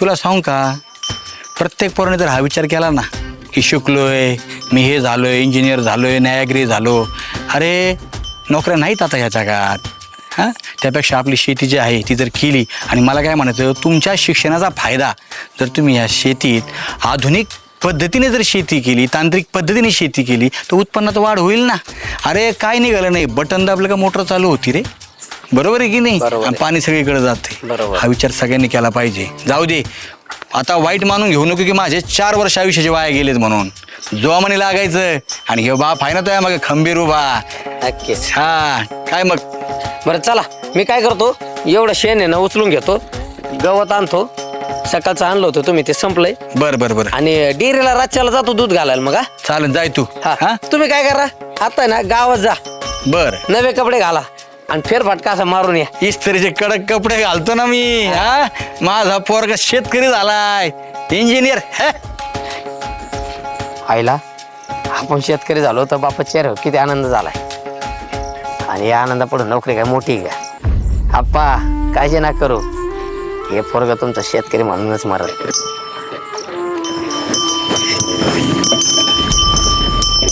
तुला सांगू का? प्रत्येक पोराने जर हा विचार केला ना की शिकलोय मी हे झालोय इंजिनियर झालोय न्यायागिरी झालो अरे नोकऱ्या नाहीत आता ह्या जगात. हां? त्यापेक्षा आपली शेती जी आहे ती जर केली आणि मला काय म्हणायचं तुमच्या शिक्षणाचा फायदा जर तुम्ही या शेतीत आधुनिक पद्धतीने जर शेती केली तांत्रिक पद्धतीने शेती केली तर उत्पन्नात वाढ होईल ना. अरे काय निघालं नाही? बटन दाबलं का मोटर चालू होती रे? बरोबर आहे की नाही? बरोबर आहे. आणि पाणी सगळीकडे जाते. बरोबर. हा विचार सगळ्यांनी केला पाहिजे. जाऊ दे. आता वाईट मानून घेऊ नको की माझे चार वर्ष आयुष्याचे वाया गेलेत म्हणून. जो म्हणे लागायचं. आणि हे बाप आहे ना तो मग खंबीर उभा. नक्कीच. हा काय मग? बरं चला. मी काय करतो? एवढं शेण आहे ना उचलून घेतो. गवत आणतो. सकाळचं आणलं होतं तुम्ही ते संपलंय. बर बर बर. आणि डेअरीला रातच्याला जातो दूध घालायला मग हा? चालेल जाय तू. हा. हा? तुम्ही काय करा? आता आहे ना गावात जा. बर. नवे कपडे घाला. आणि फेरफाटका असा मारून या. इस्त्रीचे कडक कपडे घालतो ना मी हा? माझा पोरगा शेतकरी झालाय. इंजिनियर आईला आपण शेतकरी झालो तर बापा चेहरा किती आनंद झालाय. आणि या आनंदा पुढे नोकरी काय मोठी आहे का? आप्पा काळजी ना करू. हे पोरग तुमचा शेतकरी म्हणूनच मरत